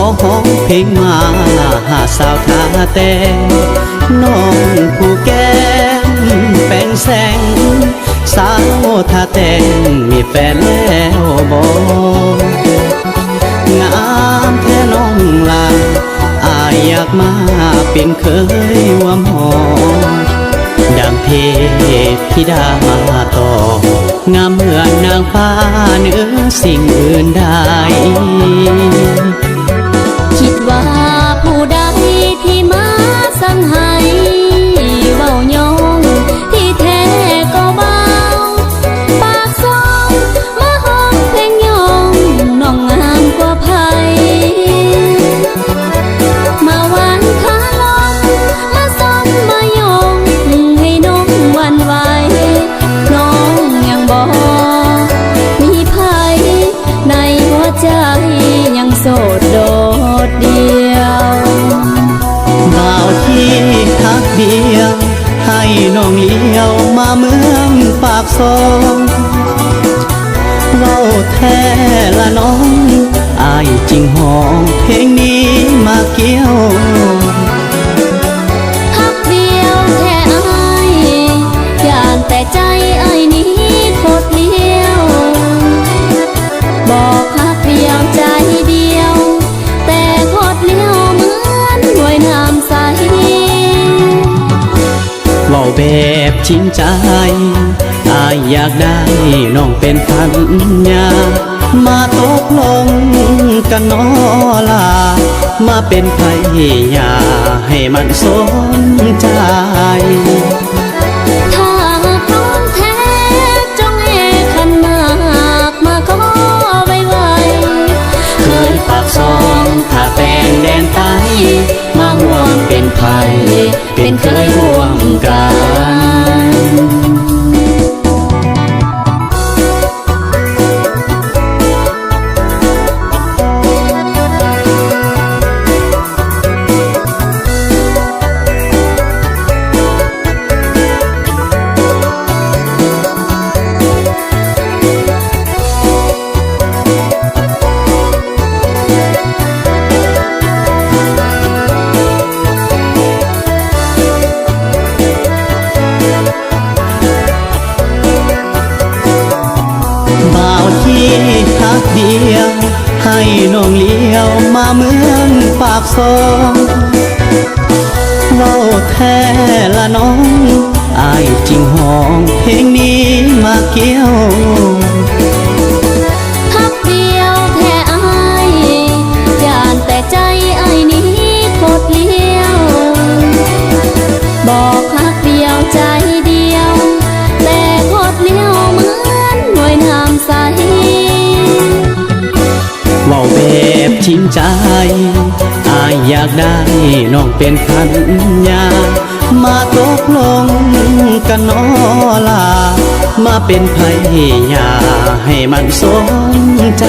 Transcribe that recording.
ขอห้องเพลงมาหาสาวทาแต่น้องผู้แก้มแป้งแสง สาวทาแต่งมีแฟนแล้วบองามแท้น้องลาอายอยากมาเป็นเคยว่าหมอดังเทพศธิดามาต่องามเหมือนนางฟ้าเนื้อสิ่งอื่นใด มาเมืองปากซองเว้าแท้ละน้อง อายจริงหองเพลงนี้มาเกี่ยว ชินใจอายอยากได้น้องเป็นพันยามาตกลงกันนอลา มาเป็นไพยาให้มันสนใจียง ให้น้องเลี้ยวมาเมืองปากซองเราแท้ละน้องอายจริงห้องเพลงนี้มาเกี่ยว ใจอายอยากได้น้องเป็นพันยามาตกลงกันนอลา มาเป็นไผยาให้มันสมใจ